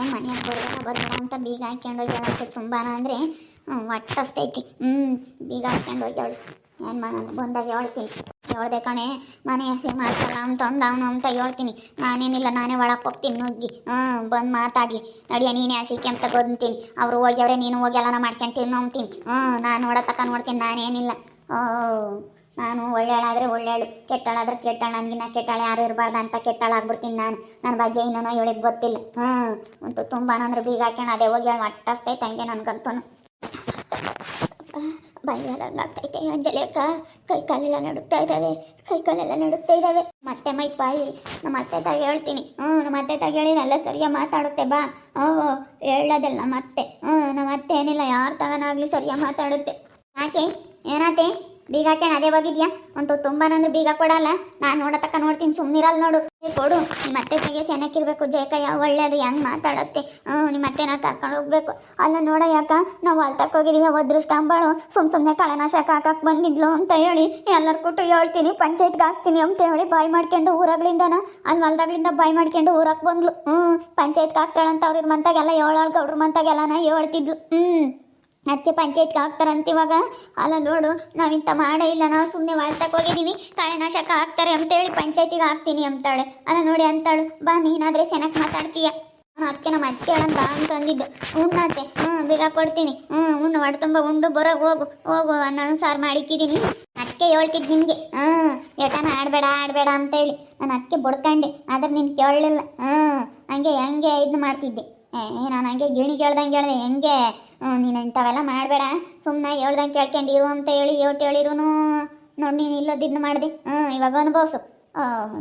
ಏನು ಬರೋಣ ಬರೋಣ ಅಂತ ಬೀಗ ಹಾಕ್ಯಂಡು ಹೋಗ್ಯಾಳು ತುಂಬಾನ ಅಂದರೆ ಒಟ್ಟಸ್ತೈತಿ ಹ್ಞೂ ಬೀಗ ಹಾಕ್ಯಂಡು ಹೋಗ್ಯಾಳು. ಏನು ಮಾಡೋಣ ಬಂದಾಗ ಹೇಳ್ತೀನಿ. ಹೇಳ್ದೆ ಕಣೆ, ಮನೆ ಹಸಿ ಮಾಡ್ತಾಳ ಅಂತ ಅಂದ ಅವನು ಅಂತ ಹೇಳ್ತೀನಿ. ನಾನೇನಿಲ್ಲ, ನಾನೇ ಒಳಗೆ ಹೋಗ್ತೀನಿ, ನುಗ್ಗಿ. ಹ್ಮ್, ಬಂದು ಮಾತಾಡಲಿ. ನಡಿಯ, ನೀನೇ ಹಸಿಕೆ ಅಂತ ಬಂತೀನಿ ಅವ್ರು ಹೋಗ್ಯವ್ರೆ, ನೀನು ಹೋಗಿ ಎಲ್ಲನ ಮಾಡ್ಕೊಂತೀನಿ ಅಂತೀನಿ. ಹ್ಞೂ ನಾನು ನೋಡೋ ತಕ ನೋಡ್ತೀನಿ, ನಾನೇನಿಲ್ಲ. ಓ ನಾನು ಒಳ್ಳೆಯಳಾದರೆ ಒಳ್ಳೆಯಳು ಕೆಟ್ಟಳಾದ್ರೆ ಕೆಟ್ಟಳು ನನಗಿನ್ನ ಕೆಟ್ಟಾಳೆ ಯಾರು ಇರಬಾರ್ದು ಅಂತ ಕೆಟ್ಟಳಾಗ್ಬಿಡ್ತೀನಿ ನಾನು. ನನ್ನ ಬಗ್ಗೆ ಇನ್ನೂ ಹೇಳಿದ್ ಗೊತ್ತಿಲ್ಲ. ಹ್ಞೂ ಅಂತೂ ತುಂಬ ಅಂದ್ರೆ ಬೀಗ ಹಾಕ್ಯಣ ಅದೇ ಹೋಗಿ ಹೇಳಿ ಮಟ್ಟಸ್ತೈತೆ ಹಂಗೆ ನನಗಂತೂ ಬೈಯಾದಂಗಾಗ್ತೈತೆ ಅಂಜಲಿ ಅಕ್ಕ ಕೈ ಕಾಲೆಲ್ಲ ನಡುಕ್ತಾ ಇದ್ದಾವೆ, ಕೈ ಕಾಲೆಲ್ಲ ನಡುಕ್ತಾ ಇದ್ದಾವೆ. ಮತ್ತೆ ಮೈ ಬಾಯಿ ನಮ್ಮ ಅತ್ತೆ ತಾಗ ಹೇಳ್ತೀನಿ. ಹ್ಞೂ, ನಮ್ಮ ಅತ್ತೆ ತಾಗ ಹೇಳಿರಲ್ಲ ಸರಿಯಾಗಿ ಮಾತಾಡುತ್ತೆ, ಬಾ. ಓ ಹೇಳೋದಲ್ಲ ಮತ್ತೆ ಹ್ಞೂ, ನಮ್ಮ ಅತ್ತೆ ಏನಿಲ್ಲ, ಯಾರು ತಗನಾಗ್ಲಿ ಸರಿಯಾಗಿ ಮಾತಾಡುತ್ತೆ. ಯಾಕೆ, ಏನಾತೆ? ಬೀಗ ಹಾಕೊಂಡು ಅದೇ ಹೋಗಿದ್ಯಾ? ಅಂತೂ ತುಂಬ ನಂದು ಬೀಗ ಕೊಡಲ್ಲ. ನಾನು ನೋಡತಕ್ಕ ನೋಡ್ತೀನಿ. ಸುಮ್ಮನಿರಲ್ಲ ನೋಡು. ಕೊಡು. ನಿಮ್ಮ ಅತ್ತೆ ತೆಗೆ ಚೆನ್ನಾಗಿರ್ಬೇಕು ಜಯಕಯ್ಯ, ಒಳ್ಳೇದು. ಹೆಂಗೆ ಮಾತಾಡತ್ತೆ? ಹ್ಞೂ ನಿಮ್ಮ ಅತ್ತೆನ ಕರ್ಕೊಂಡು ಹೋಗ್ಬೇಕು. ಅಲ್ಲ ನೋಡ ಯಾಕ? ನಾವು ಅಲ್ತಕ್ಕೆ ಹೋಗಿದ್ದೀವಿ ಅದೃಷ್ಟ ಅಂಬಾಳು. ಸುಮ್ ಸುಮ್ಮನೆ ಕಳೆನಾಶಕ ಹಾಕಕ್ಕೆ ಬಂದಿದ್ಲು ಅಂತ ಹೇಳಿ ಎಲ್ಲರ ಕೊಟ್ಟು ಹೇಳ್ತೀನಿ. ಪಂಚಾಯತ್ಗೆ ಹಾಕ್ತೀನಿ ಅಂತ ಹೇಳಿ ಬಾಯ್ ಮಾಡ್ಕೊಂಡು ಊರಾಗ್ಲಿಂದನ. ಅಲ್ಲಿ ಹೊಲ್ದಾಗ್ಲಿಂದ ಬಾಯ್ ಮಾಡ್ಕೊಂಡು ಊರಕ್ಕೆ ಬಂದ್ಲು. ಹ್ಞೂ, ಪಂಚಾಯತ್ಗೆ ಹಾಕ್ತಾಳಂತ ಅವ್ರ ಮಂತಾಗೆಲ್ಲ, ಏಳಾಳ್ ಗೌಡ್ರ ಮಂತಾಗೆಲ್ಲನ ಹೇಳ್ತಿದ್ಲು. ಹ್ಞೂ. ಅದಕ್ಕೆ ಪಂಚಾಯತ್ಗೆ ಹಾಕ್ತಾರಂತ ಇವಾಗ? ಅಲ್ಲ ನೋಡು, ನಾವಿಂತ ಮಾಡೇ ಇಲ್ಲ, ನಾವು ಸುಮ್ಮನೆ ವಾಲ್ತಕ್ಕೆ ಹೋಗಿದ್ದೀವಿ ಕಳೆನಾಶಕ ಹಾಕ್ತಾರೆ ಅಂತೇಳಿ ಪಂಚಾಯತಿಗೆ ಹಾಕ್ತೀನಿ ಅಂತಾಳೆ. ಅಲ್ಲ ನೋಡಿ ಅಂತಾಳು, ಬಾ, ನೀನಾದರೆ ಚೆನ್ನಾಗಿ ಮಾತಾಡ್ತೀಯ. ಅದಕ್ಕೆ ನಮ್ಮ ಅತ್ತೆ ಹೇಳಂತ ಅಂತ ಅಂದಿದ್ದು. ಉಣ್ಣಾತೆ ಹ್ಞೂ ಬೇಗ ಕೊಡ್ತೀನಿ. ಹ್ಞೂ ಉಣ್ಣು ಹೊಟ್ಟೆ ತುಂಬ ಉಂಡು ಬರೋಗಿ ಹೋಗು. ಹೋಗು ನಾನು ಸಾರು ಮಾಡಿಕ್ಕಿದ್ದೀನಿ ಅದಕ್ಕೆ ಹೇಳ್ತಿದ್ದು ನಿಮಗೆ. ಹ್ಞೂ ಏಟನ ಆಡಬೇಡ ಆಡಬೇಡ ಅಂತೇಳಿ ನಾನು ಅದಕ್ಕೆ ಬಡ್ಕಂಡೆ, ಆದ್ರೆ ನೀನು ಕೇಳಲಿಲ್ಲ. ಹ್ಞೂ ಹಂಗೆ ಹಂಗೆ ಇದು ಮಾಡ್ತಿದ್ದೆ. ಏ ನಾನು ಹಂಗೆ ಗಿಣಿ ಕೇಳ್ದಂಗೆ ಹೇಳಿದೆ, ಹೆಂಗೆ? ನೀನು ಇಂಥವೆಲ್ಲ ಮಾಡಬೇಡ. ಸುಮ್ಮನೆ ಹೇಳ್ದಂಗೆ ಕೇಳ್ಕೊಂಡಿರು ಅಂತ ಹೇಳಿ ಏಟು ಹೇಳಿರೂ ನೋಡಿ, ನೀನು ಇಲ್ಲದಿದ್ದು ಮಾಡಿದೆ. ಹ್ಞೂ ಇವಾಗ ಅನುಭವಿಸು.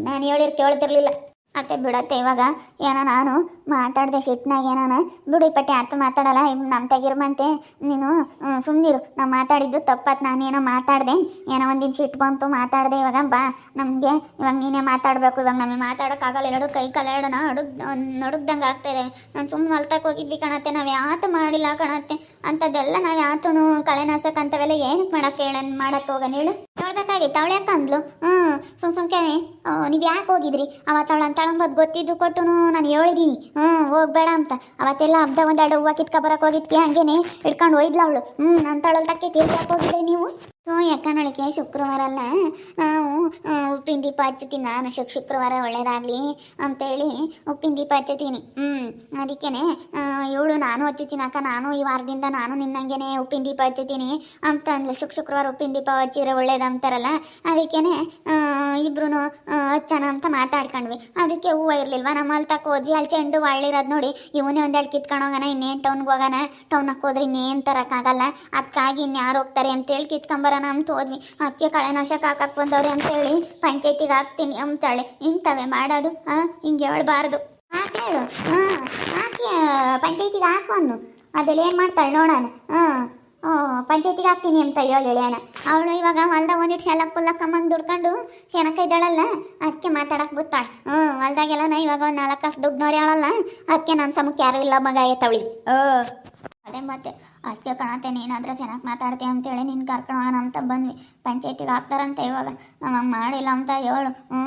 ನಾನು ಹೇಳಿರ್ ಕೇಳ್ತಿರ್ಲಿಲ್ಲ. ಅತ್ತೆ ಬಿಡತ್ತೆ, ಇವಾಗ ಏನೋ ನಾನು ಮಾತಾಡಿದೆ ಸಿಟ್ನಾಗ ಏನೋ ಬಿಡು ಪಟ್ಟಿ ಅರ್ಥ ಮಾತಾಡಲ್ಲ ನಮ್ಮ ತೆಗಿರ್ಮಂತೆ. ನೀನು ಸುಮ್ಮನಿರು ನಾವು ಮಾತಾಡಿದ್ದು ತಪ್ಪತ್ತು ಏನೋ ಮಾತಾಡಿದೆ. ಏನೋ ಒಂದಿನ ಸಿಟ್ಟು ಬಂತು, ಮಾತಾಡಿದೆ, ಇವಾಗ ಬಾ. ನಮಗೆ ಇವಾಗ ನೀನೇ ಮಾತಾಡಬೇಕು, ಇವಾಗ ನಮಗೆ ಮಾತಾಡೋಕ್ಕಾಗಲ್ಲ, ಎರಡು ಕೈ ಕಾಲು, ಎರಡು ನಡುಗ್ ನಡುಗ್ದಂಗೆ ಆಗ್ತಾ ಇದೆ ನಾನು ಸುಮ್ಮನೆ ಹೊಲ್ತಕ್ಕೆ ಹೋಗಿದ್ವಿ ಕಣತ್ತೆ, ನಾವು ಯಾತು ಮಾಡಿಲ್ಲ ಕಣತ್ತೆ. ಅಂಥದ್ದೆಲ್ಲ ನಾವು ಯಾತನು ಕಳೆ ಅಂತವೆಲ್ಲ ಏನಕ್ಕೆ ಮಾಡೋಕ್ಕೆ ಹೇಳ ಮಾಡೋಕ್ಕೆ ಹೋಗೋಣ ಹೇಳು. ಹೇಳ್ಬೇಕಾಗಿತ್ತು ಅವಳು ಯಾಕೆ ಅಂದ್ಲು? ಹ್ಞೂ ಸುಮ್ ಸುಮ್ಕೆ ನೀವು ಯಾಕೆ ಹೋಗಿದ್ರಿ? ಅವತ್ತವಳು ಅಂತಳಂಬದು ಗೊತ್ತಿದ್ದು ಕೊಟ್ಟು ನಾನು ಹೇಳಿದ್ದೀನಿ ಹ್ಞೂ ಹೋಗ್ಬೇಡ ಅಂತ. ಅವತ್ತೆಲ್ಲ ಹಬ್ಬದ ಒಂದೆರಡು ಹೂವು ಕಿತ್ಕೊ ಬರೋಕೆ ಹೋಗಿದ್ಕೆ ಹಂಗೇನೆ ಹಿಡ್ಕೊಂಡು ಒಯ್ದ್ಲ ಅವಳು. ಹ್ಞೂ ಅಂತಳಲ್ ತಕ್ಕಿ ತಿರ್ಗಾಕ್ ಹೋಗಿದ್ರಿ ನೀವು? ಹ್ಞೂ ಯಾಕನಳಿಕೆ ಶುಕ್ರವಾರ ಅಲ್ಲ? ನಾವು ಉಪ್ಪಿನ ದೀಪ ಹಚ್ಚತೀನಿ ನಾನು ಶುಕ್ ಶುಕ್ರವಾರ ಒಳ್ಳೇದಾಗಲಿ ಅಂತೇಳಿ ಉಪ್ಪಿನ ದೀಪ ಹಚ್ಚುತ್ತೀನಿ ಹ್ಞೂ ಅದಕ್ಕೇನೆ ಇವಳು ನಾನು ಹಚ್ಚುತ್ತೀನಿ ಅಕ್ಕ ನಾನು ಈ ವಾರದಿಂದ ನಾನು ನಿನ್ನಂಗೆನೆ ಉಪ್ಪಿನ ದೀಪ ಹಚ್ಚುತ್ತೀನಿ ಅಂತ ಅಂದ್ಲು ಶುಕ್ ಶುಕ್ರವಾರ ಉಪ್ಪಿನ ದೀಪ ಹಚ್ಚಿದ್ರೆ ಒಳ್ಳೇದು ಅಂತಾರಲ್ಲ ಅದಕ್ಕೇನೆ ಇಬ್ರು ಹಚ್ಚೋಣ ಅಂತ ಮಾತಾಡ್ಕೊಂಡ್ವಿ. ಅದಕ್ಕೆ ಹೂವು ಇರ್ಲಿಲ್ವಾ? ನಮ್ಮಲ್ಲಿ ತಕ್ಕ ಹೋದ್ವಿ ಅಲ್ಲಿ ಚೆಂಡು ಒಳ್ಳಿರೋದು ನೋಡಿ. ಇವನೇ ಒಂದೆರಡು ಕಿತ್ಕೊಂಡು ಹೋಗೋಣ ಇನ್ನೇನು ಟೌನ್ಗೆ ಹೋಗೋಣ ಟೌನಕ್ಕೆ ಹೋದ್ರೆ ಇನ್ನೇನು ತರೋಕ್ಕಾಗಲ್ಲ ಅದಕ್ಕಾಗಿ ಇನ್ಯಾರು ಹೋಗ್ತಾರೆ ಅಂತೇಳಿ ಅಂತ ಹೋದ್ವಿ. ಅದಕ್ಕೆ ಕಳೆನಾಶಕ ಹಾಕಕ್ಕೆ ಬಂದವ್ರೆ ಅಂತೇಳಿ ಪಂಚಾಯತಿಗೆ ಹಾಕ್ತೀನಿ ಅಂತಾಳೆ. ಇಂಥವೇ ಮಾಡೋದು ಹಾಂ ಹಿಂಗೆ ಹೇಳ್ಬಾರ್ದು. ಹೇಳು. ಹಾಂ, ಹಾಕಿ ಪಂಚಾಯತಿಗೆ ಹಾಕು ಅನ್ನು. ಅದೆಲ್ಲ ಏನು ಮಾಡ್ತಾಳೆ ನೋಡೋಣ. ಹಾಂ. ಪಂಚಾಯತಿಗೆ ಹಾಕ್ತೀನಿ ಅಂತ ಹೇಳಿ ಹೇಳ್ಯಾನ ಅವಳು ಇವಾಗ ಹೊಲ್ದಾಗ ಒಂದಿಟ್ಟು ಸೆಲಕ್ ಪುಲ್ಲಕ್ ದುಡ್ಕೊಂಡು ಕೆನಕ ಇದ್ದಾಳಲ್ಲ? ಅದಕ್ಕೆ ಮಾತಾಡಕ್ಕೆ ಬುತ್ತಾಳೆ. ಹ್ಞೂ, ಹೊಲ್ದಾಗೆಲ್ಲ ನಾ ಇವಾಗ ಒಂದು ನಾಲ್ಕು ಕಾಸು ದುಡ್ಡು ನೋಡಿ ಹೇಳಲ್ಲ ಅದಕ್ಕೆ ನನ್ನ ಸಮಕ್ಕೆ ಯಾರು ಇಲ್ಲ ಮಗ ಅವಳಿ ಓ ಅದೇ ಮತ್ತೆ ಅದಕ್ಕೆ ಕಾಣತ್ತೆ ನೀನಾದ್ರೆ ಚೆನ್ನಾಗಿ ಮಾತಾಡ್ತೀಯ ಅಂತೇಳಿ ನೀನು ಕರ್ಕೊಂಡು ಹೋಗೋಣ ಅಂತ ಬಂದ್ವಿ. ಪಂಚಾಯತಿಗೆ ಹಾಕ್ತಾರಂತ ಇವಾಗ. ನಾವು ಮಾಡಿಲ್ಲ ಅಂತ ಹೇಳು. ಹ್ಞೂ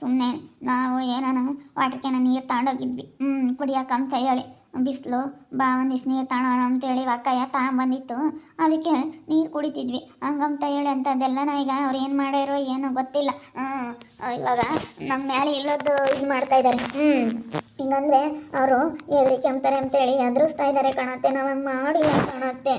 ಸುಮ್ಮನೆ ನಾವು ಏನಾನ ವಾಟರ್ಕೆನ ನೀರು ತಗೊಂಡೋಗಿದ್ವಿ ಹ್ಞೂ ಕುಡಿಯಕ್ಕಂತ ಹೇಳಿ. ಬಿಸಿಲು ಬಾ ಒಂದಿಸ್ ನೀರು ತಗೊಳೋಣ ಅಂತೇಳಿ ಅಕ್ಕಯ್ಯ ಕೈಯ ತಗೊಂಬಂದಿತ್ತು ಅದಕ್ಕೆ ನೀರು ಕುಡಿತಿದ್ವಿ. ಹಂಗಂತ ಹೇಳಿ ಅಂಥದ್ದೆಲ್ಲನ ಈಗ ಅವ್ರು ಏನು ಮಾಡ್ಯಾರೋ ಏನೋ ಗೊತ್ತಿಲ್ಲ. ಇವಾಗ ನಮ್ಮ ಮೇಲೆ ಇಲ್ಲದ್ದು ಇದು ಮಾಡ್ತಾ ಇದ್ದಾರೆ ಹ್ಞೂ ಹಿಂಗಂದ್ರೆ ಅವರು ಎಲ್ಲಿ ಕೆಮ್ತಾರೆ ಅಂತೇಳಿ ಎದುರಿಸ್ತಾ ಇದ್ದಾರೆ ಕಾಣತ್ತೆ. ನಾವು ಮಾಡಿಲ್ಲ ಕಾಣತ್ತೆ.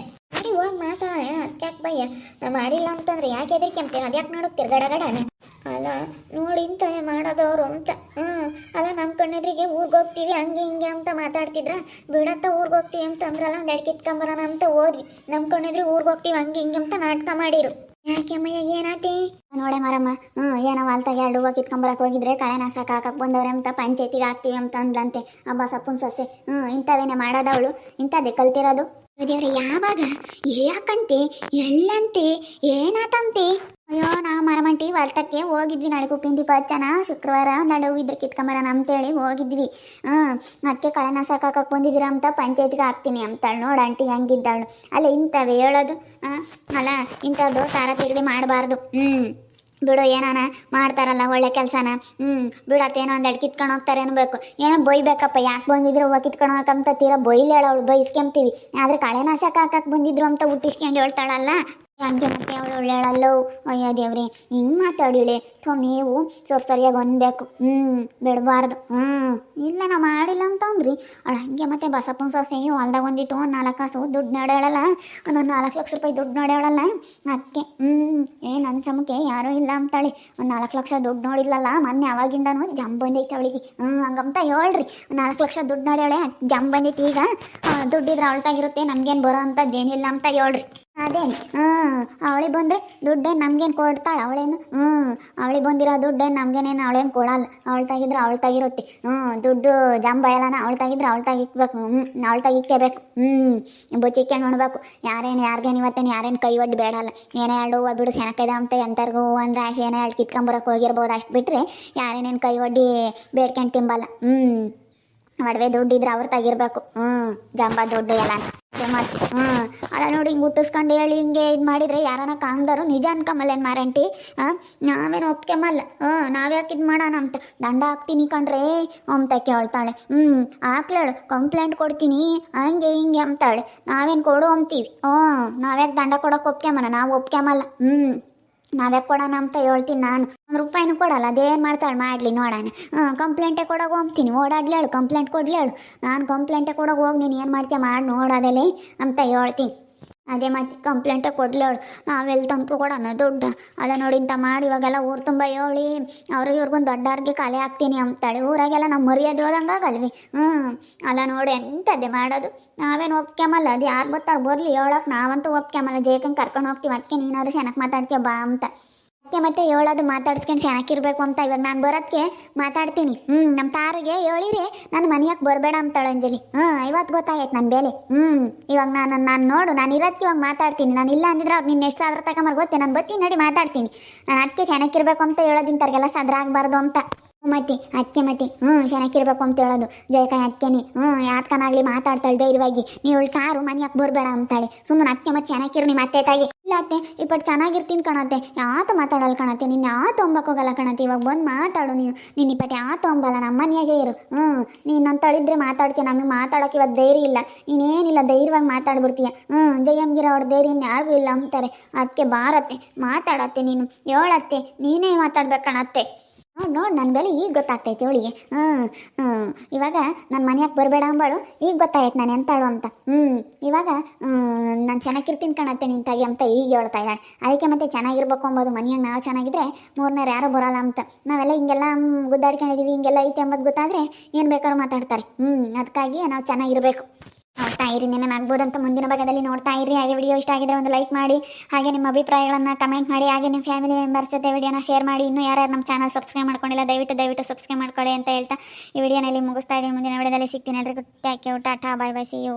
ಹೋಗಿ ಮಾತಾಡೋಣ. ಅದಕ್ಕೆ ಯಾಕೆ ನಾವು ಮಾಡಿಲ್ಲ ಅಂತಂದ್ರೆ ಯಾಕೆ ಎದ್ರಿ ಅದು ಅದ್ಯಾಕೆ ನೋಡುತ್ತೀರಿ ಗಡಗಡನೆ ಅಲ್ಲ, ನೋಡಿ ಇಂಥವೇ ಮಾಡೋದವ್ರು ಅಂತ. ಹ್ಮ್ ಅಲ್ಲ ನಮ್ಮ ಕಣ್ಣೆದ್ರಿಗೆ ಊರಿಗೆ ಹೋಗ್ತೀವಿ, ಹಂಗೆ ಹಿಂಗೆ ಅಂತ ಮಾತಾಡ್ತಿದ್ರ? ಬಿಡತ್ತ ಊರಿಗೆ ಹೋಗ್ತೀವಿ ಅಂತ ಅಂದ್ರಲ್ಲ, ಒಂದು ಅಂತ ಹೋದ್ವಿ. ನಮ್ಮ ಕಣ್ಣೆದ್ರಿಗೆ ಊರಿಗೆ ಹೋಗ್ತೀವಿ, ಹಂಗೆ ಹಿಂಗೆ ಅಂತ ನಾಟಕ ಮಾಡಿರು. ಯಾಕೆ ಅಮ್ಮಯ್ಯ, ಏನಾತಿ? ನೋಡೆ ಮಾರಮ್ಮ ಹ್ಞೂ ಏನೋ ಹೊಲ್ತಾಗ ಎರಡು ಹೂವು ಕಿತ್ಕೊಂಬರಕ್ಕೆ ಹೋಗಿದ್ರೆ ಕಳೆನಾಶಕ ಹಾಕಕ್ಕೆ ಬಂದವ್ರೆ ಅಂತ ಪಂಚಾಯತಿಗೆ ಹಾಕ್ತೀವಿ ಅಂತ ಅಂದ್ಲಂತೆ. ಅಬ್ಬ, ಸಪ್ಪನ ಸೊಸೆ. ಹ್ಞೂ ಇಂಥವೇನೆ ಮಾಡೋದವಳು. ಇಂಥದ್ದೇ ಕಲ್ತಿರೋದು. ದೇವ್ರೆ, ಯಾವಾಗ? ಯಾಕಂತೆ? ಎಲ್ಲಂತೆ? ಏನಾತಂತೆ? ಅಯ್ಯೋ, ನಾ ಮರಮಂಟಿ ಹೊಲ್ತಕ್ಕೆ ಹೋಗಿದ್ವಿ ನಾಳೆ ಉಪ್ಪಿನ ಪಚ್ಚನ ಶುಕ್ರವಾರ ನಡುವು ಇದ್ರ ಕಿತ್ಕೊಂಬರೋಣ ಅಂತೇಳಿ ಹೋಗಿದ್ವಿ. ಹಾಂ ಅದಕ್ಕೆ ಕಳೆನಾಶಕ ಸಾಕಾಕ ಬಂದಿದ್ದೀರ ಅಂತ ಪಂಚಾಯತ್ಗೆ ಹಾಕ್ತೀನಿ ಅಂತಾಳು ನೋಡ ಆಂಟಿ ಹೆಂಗಿದ್ದಾಳು. ಅಲ್ಲ, ಇಂಥವೇ ಹೇಳೋದು, ಹಾಂ, ಅಲ್ಲ ಇಂಥದ್ದು ತಾರ ತಿರುಗಿ ಮಾಡಬಾರ್ದು. ಹ್ಞೂ ಬಿಡು, ಏನಾನ ಮಾಡ್ತಾರಲ್ಲ ಒಳ್ಳೆ ಕೆಲಸನ. ಹ್ಞೂ ಬಿಡತ್ತೇನೋ ಒಂದೆರಡು ಕಿತ್ಕೊಂಡು ಹೋಗ್ತಾರೆ ಅನ್ಬೇಕು. ಏನೋ ಬೈಬೇಕಪ್ಪ ಯಾಕೆ ಬಂದಿದ್ರು ಹೋಗಿ ಕಿತ್ಕೊಂಡು ಹೋಗಕ್ಕಂತ ತೀರಾ ಬೈಲೇಳ ಅವಳು ಬೈಸ್ಕೊಂತೀವಿ. ಆದ್ರೆ ಕಳೆನಾಶಕ ಹಾಕಕ್ಕೆ ಬಂದಿದ್ರು ಅಂತ ಹುಟ್ಟಿಸ್ಕೊಂಡು ಹೇಳ್ತಾಳಲ್ಲ. ಹಂಗೆ ಮತ್ತೆ ಅವಳು ಒಳ್ಳೆಯಳಲ್ಲೋ ಅಯ್ಯೋ ದೇವ್ರಿ, ಹಿಂಗೆ ಮಾತಾಡಿಳೆ ಥೋ, ನೀವು ಸೊ ಸರಿಯಾಗಿ ಒಂದ್ಬೇಕು ಹ್ಞೂ ಬಿಡಬಾರ್ದು. ಹ್ಮ್. ಇಲ್ಲ, ನಾ ಮಾಡಿಲ್ಲ ಅಂತ ಅಂದ್ರಿ. ಅವಳು ಹಂಗೆ ಮತ್ತೆ ಬಸಪ್ಪನ ಸೊಸೆ ಹೊಲ್ದಾಗ ಒಂದಿಟ್ಟು ಒಂದು ನಾಲ್ಕು ಕಾಸು ದುಡ್ಡು ನಡೆಯಳಲ್ಲ? ಒಂದೊಂದು ನಾಲ್ಕು ಲಕ್ಷ ರೂಪಾಯಿ ದುಡ್ಡು ನಡೆಯಳಲ್ಲ? ಅದಕ್ಕೆ ಹ್ಞೂ ಏ ನನ್ನ ಸಮಕ್ಕೆ ಯಾರೂ ಇಲ್ಲ ಅಂತಾಳೆ. ಒಂದು ನಾಲ್ಕು ಲಕ್ಷ ದುಡ್ಡು ನೋಡಿಲ್ಲಲ್ಲ ಮೊನ್ನೆ ಅವಾಗಿಂದನೂ ಜಂಬ್ ಬಂದೈತೆ ಅವಳಿಗೆ. ಹ್ಞೂ ಹಂಗಂತ ಹೇಳ್ರಿ. ನಾಲ್ಕು ಲಕ್ಷ ದುಡ್ಡು ನಡೆಯಳೆ ಜಂಬ್ ಬಂದೈತಿ ಈಗ. ದುಡ್ಡಿದ್ರೆ ಅವಳ್ತಾಗಿರುತ್ತೆ ನಮ್ಗೇನು ಬರೋ ಏನಿಲ್ಲ ಅಂತ ಹೇಳ್ರಿ. ಅದೇನು ಹ್ಞೂ ಅವಳಿ ಬಂದ್ರೆ ದುಡ್ಡೇನು ನಮ್ಗೇನು ಕೊಡ್ತಾಳೆ ಅವಳೇನು? ಹ್ಞೂ ಅವಳಿ ಬಂದಿರೋ ದುಡ್ಡೇನು ನಮ್ಗೇನೇನು ಅವಳೇನು ಕೊಡಲ್ಲ. ಅವಳು ತಾಗಿದ್ರೆ ಅವಳು ಹ್ಞೂ ದುಡ್ಡು ಜಂಬ ಎಲ್ಲನ ಅವಳು ತಾಗಿದ್ರೆ ಅವಳು ತಾಗಿಕ್ಬೇಕು. ಹ್ಞೂ ಅವಳು ತಾಗಿಕ್ಕೇಬೇಕು ಹ್ಞೂ ಬುಚ್ಚಿಕ್ಕೊಂಡು ಉಣ್ಬೇಕು. ಯಾರೇನು ಯಾರಿಗೇನು ಇವತ್ತೇನು ಯಾರೇನು ಕೈ ಒಡ್ಡು ಬೇಡಲ್ಲ. ಏನೇ ಎರಡು ಹೂವು ಬಿಡು ಸೆನಕೈದ ಅಂತ ಎಂತರ್ಗೂ ಅಂದ್ರೆ ಆಸೆ ಏನೇ ಎರಡು ಕಿತ್ಕೊಂಬರಕ್ಕೆ ಹೋಗಿರ್ಬೋದು ಅಷ್ಟು ಬಿಟ್ರೆ ಯಾರೇನೇನು ಕೈ ಒಡ್ಡಿ ಬೇಡ್ಕೊಂಡು ತಿಂಬಲ್ಲ. ಹ್ಞೂ ಒಡವೆ ದುಡ್ಡಿದ್ರೆ ಅವ್ರು ತೆಗಿರ್ಬೇಕು. ಹ್ಞೂ ಜಂಬ ದುಡ್ಡು ಎಲ್ಲ. ಮತ್ತೆ ಹ್ಞೂ ಅಲ್ಲ ನೋಡಿ, ಹಿಂಗೆ ಹುಟ್ಟಿಸ್ಕೊಂಡು ಹೇಳಿ, ಹಿಂಗೆ ಇದು ಮಾಡಿದ್ರೆ ಯಾರನ್ನ ಕಾಂಗ್ದಾರು ನಿಜ ಅನ್ಕೊಂಬಲ್ಲೇನು ಮಾರಂಟಿ ಹಾಂ ನಾವೇನು ಒಪ್ಕೊಂಬಲ್ಲ ಹ್ಞೂ ನಾವ್ಯಾಕೆ ಇದು ಮಾಡೋಣ ಅಂತ. ದಂಡ ಹಾಕ್ತೀನಿ ಕಣ್ರೆ ಅಂತ ಕೇಳ್ತಾಳೆ. ಹ್ಞೂ ಹಾಕ್ಲೇಳು, ಕಂಪ್ಲೇಂಟ್ ಕೊಡ್ತೀನಿ, ಹಂಗೆ ಹಿಂಗೆ ಅಂತಾಳೆ ನಾವೇನು ಕೊಡು ಅಂತೀವಿ ಹ್ಞೂ ನಾವ್ಯಾಕೆ ದಂಡ ಕೊಡೋಕೆ ಒಪ್ಕೊಂಬಲ್ಲ ನಾವು ಒಪ್ಕೊಂಬಲ್ಲ ಹ್ಞೂ ನಾವ್ಯಾಕೆ ಕೊಡೋಣ ಅಂತ ಹೇಳ್ತೀನಿ ನಾನು. ಒಂದು ರೂಪಾಯಿನೂ ಕೊಡಲ್ಲ ಅದೇನು ಮಾಡ್ತಾಳೆ? ಮಾಡಲಿ ನೋಡೋಣ. ಹಾಂ ಕಂಪ್ಲೇಂಟೇ ಕೊಡೋಕೆ ಹೋಗ್ತೀನಿ. ಓಡಾಡ್ಲೇಳು ಕಂಪ್ಲೇಂಟ್ ಕೊಡ್ಲೇಳು ನಾನು ಕಂಪ್ಲೇಂಟೇ ಕೊಡೋಕೆ ಹೋಗಿ, ನೀನು ಏನು ಮಾಡ್ತೀಯ? ಮಾಡಿ ನೋಡೋದಲ್ಲೇ ಅಂತ ಹೇಳ್ತೀನಿ. ಅದೇ ಮತ್ತೆ ಕಂಪ್ಲೇಂಟೇ ಕೊಡ್ಲೇಳು ನಾವೆಲ್ಲಿ ತಂಪು ಕೊಡೋಣ, ದುಡ್ಡು. ಅಲ್ಲ ನೋಡಿ ಇಂಥ ಮಾಡಿ ಇವಾಗೆಲ್ಲ ಊರು ತುಂಬ ಹೇಳಿ ಅವ್ರು ಇವ್ರಿಗೊಂದು ದೊಡ್ಡವ್ರಿಗೆ ಕಲೆ ಹಾಕ್ತೀನಿ ಅಂತಾಳೆ. ಊರಾಗೆಲ್ಲ ನಮ್ಮ ಮರ್ಯಾದೆ ಹೋದಂಗೆ ಆಗಲ್ವಿ. ಹ್ಞೂ ಅಲ್ಲ ನೋಡಿ ಎಂಥದ್ದೇ ಮಾಡೋದು. ನಾವೇನು ಒಪ್ಕೊಂಬಲ್ಲ ಅದು ಯಾರು ಗೊತ್ತಾಗ ಬರಲಿ. ಹೇಳೋಕೆ ನಾವಂತೂ ಒಪ್ಕೊಂಬಲ್ಲ ಜೇಕಂಗೆ ಕರ್ಕೊಂಡು ಹೋಗ್ತೀವಿ. ಅದಕ್ಕೆ ನೀನಾದ್ರು ಚೆನ್ನಾಗಿ ಮಾತಾಡ್ತೀಯ ಬಾ ಅಂತ. ಮತ್ತೆ ಮತ್ತೆ ಹೇಳೋದು ಮಾತಾಡ್ಸ್ಕೊಂಡು ಚೆನ್ನಾಗಿರ್ಬೇಕು ಅಂತ ಇವಾಗ ನಾನು ಬರೋದಕ್ಕೆ ಮಾತಾಡ್ತೀನಿ. ಹ್ಞೂ ನಮ್ಮ ತಾರಿಗೆ ಹೇಳಿರಿ, ನಾನು ಮನೆಯಕ್ಕೆ ಬರಬೇಡ ಅಂತಾಳೆ ಅಂಜಲಿ. ಹ್ಞೂ ಇವತ್ತು ಗೊತ್ತಾಗೈತೆ ನನ್ನ ಬೆಲೆ. ಹ್ಞೂ ಇವಾಗ ನಾನು ನಾನು ನೋಡು, ನಾನು ಇರೋದಕ್ಕೆ ಇವಾಗ ಮಾತಾಡ್ತೀನಿ. ನಾನು ಇಲ್ಲ ಅಂದಿದ್ರೆ ಅವ್ರು ನಿನ್ನ ಎಷ್ಟು ಸಾವಿರ ತಗೊಂಬರ್, ಗೊತ್ತೆ? ನಾನು ಬತ್ತೀನಿ ನೋಡಿ ಮಾತಾಡ್ತೀನಿ. ನಾನು ಅದಕ್ಕೆ ಚೆನ್ನಾಗಿರ್ಬೇಕು ಅಂತ ಹೇಳೋದಿಂತಾರಿಗೆಲ್ಲ ಸದ್ರ ಆಗಬಾರ್ದು ಅಂತ. ಮತ್ತೆ ಅಕ್ಕೆ ಮತ್ತೆ. ಹ್ಞೂ ಚೆನ್ನಾಗಿರ್ಬೇಕು ಅಂತ ಹೇಳೋದು. ಜಯಕಾಯಿ ಅಕ್ಕೇನೆ ಹ್ಞೂ ಯಾತ್ಕನಾಗಲಿ ಮಾತಾಡ್ತಾಳೆ ಧೈರ್ಯವಾಗಿ. ನೀವು ಕಾರು ಮನೆಯಕ್ಕೆ ಬರಬೇಡ ಅಂತಾಳೆ. ಸುಮ್ಮನೆ ಅಕ್ಕೆ ಮತ್ತೆ ಚೆನ್ನಾಗಿರು ನಿಮ್ಮ ಅತ್ತೆ ತಾಗಿ ಅತ್ತೆ ಇಪ್ಪಟ್ಟು ಚೆನ್ನಾಗಿರ್ತೀನಿ ಕಣತ್ತೆ ಯಾತ ಮಾತಾಡಲ್ಲ ಕಣತ್ತೆ ನಿನ್ನ ಯಾವ ತೊಂಬಕ್ಕೋಗಲ್ಲ ಕಣತ್ತೆ ಇವಾಗ ಬಂದು ಮಾತಾಡು ನೀವು ನೀನು ಇಪ್ಪಟ್ಟು ಯಾವ ತೊಂಬಲ್ಲ ನಮ್ಮ ಮನೆಯಾಗೆ ಇರು ಹ್ಞೂ ನೀನು ಅಂತಳಿದ್ರೆ ಮಾತಾಡ್ತೀಯ, ನಮಗೆ ಮಾತಾಡೋಕೆ ಇವತ್ತು ಧೈರ್ಯ ಇಲ್ಲ ನೀನೇನಿಲ್ಲ ಧೈರ್ಯವಾಗಿ ಮಾತಾಡ್ಬಿಡ್ತೀಯ ಹ್ಞೂ ಜಯಮ್ಗಿರ ಅವ್ರ ಧೈರ್ಯ ಯಾರಿಗೂ ಇಲ್ಲ ಅಂತಾರೆ ಅದಕ್ಕೆ ಬಾರತ್ತೆ, ಮಾತಾಡತ್ತೆ ನೀನು, ಹೇಳತ್ತೆ, ನೀನೇ ಮಾತಾಡ್ಬೇಕು ಕಣತ್ತೆ. ನೋಡಿ ನನ್ನ ಬೆಲೆ ಈಗ ಗೊತ್ತಾಗ್ತೈತಿ ಅವಳಿಗೆ. ಹ್ಞೂ ಹ್ಞೂ ಇವಾಗ ನನ್ನ ಮನೆಯಾಗ ಬರಬೇಡ ಅಂಬಾಳು, ಈಗ ಗೊತ್ತಾಯ್ತು ನಾನು ಎಂತಾಳು ಅಂತ. ಹ್ಞೂ ಇವಾಗ ನಾನು ಚೆನ್ನಾಗಿರ್ತೀನಿ ಕಾಣತ್ತೆ ನಿಂತಾಗಿ ಅಂತ ಈಗ ಹೇಳ್ತಾ ಇದ್ದಾಳೆ. ಅದಕ್ಕೆ ಮತ್ತೆ ಚೆನ್ನಾಗಿರ್ಬೇಕು ಅಂಬೋದು, ಮನೆಯಾಗ ನಾವು ಚೆನ್ನಾಗಿದ್ರೆ ಮೂರನೇರು ಯಾರು ಬರೋಲ್ಲ ಅಂತ. ನಾವೆಲ್ಲ ಹಿಂಗೆಲ್ಲ ಗುದ್ದಾಡ್ಕೊಂಡಿದ್ದೀವಿ ಹಿಂಗೆಲ್ಲ ಐತೆ ಅಂಬೋದು ಗೊತ್ತಾದರೆ ಏನು ಬೇಕಾದ್ರೂ ಮಾತಾಡ್ತಾರೆ. ಹ್ಞೂ ಅದಕ್ಕಾಗಿ ನಾವು ಚೆನ್ನಾಗಿರಬೇಕು. ನೋಡ್ತಾ ಇರಿ ಆಗ್ಬೋದಂತ ಮುಂದಿನ ಭಾಗದಲ್ಲಿ ನೋಡ್ತಾ ಇರಿ. ಹಾಗೆ ವಿಡಿಯೋ ಇಷ್ಟ ಆಗಿದ್ರೆ ಒಂದು ಲೈಕ್ ಮಾಡಿ, ಹಾಗೆ ನಿಮ್ಮ ಅಭಿಪ್ರಾಯಗಳನ್ನು ಕಮೆಂಟ್ ಮಾಡಿ, ಹಾಗೆ ನಿಮ್ಮ ಫ್ಯಾಮಿಲಿ ಮೆಂಬರ್ಸ್ ಜೊತೆ ವಿಡಿಯೋನ ಶೇರ್ ಮಾಡಿ. ಇನ್ನೂ ಯಾರು ನಮ್ಮ ಚಾನಲ್ ಸಬ್ಸ್ಕ್ರೈಬ್ ಮಾಡ್ಕೊಂಡಿಲ್ಲ, ದಯವಿಟ್ಟು ದಯವಿಟ್ಟು ಸಬ್ಸ್ಕ್ರೈಬ್ ಮಾಡ್ಕೊಳ್ಳಿ ಅಂತ ಹೇಳ್ತಾ ಈ ವಿಡಿಯೋನಲ್ಲಿ ಮುಗಿಸ್ತಾ ಇದ್ದೀನಿ. ಮುಂದಿನ ವಿಡಿಯೋದಲ್ಲಿ ಸಿಗ್ತೀನಿ ಎಲ್ಲರಿಗೂ thank you tata bye bye see you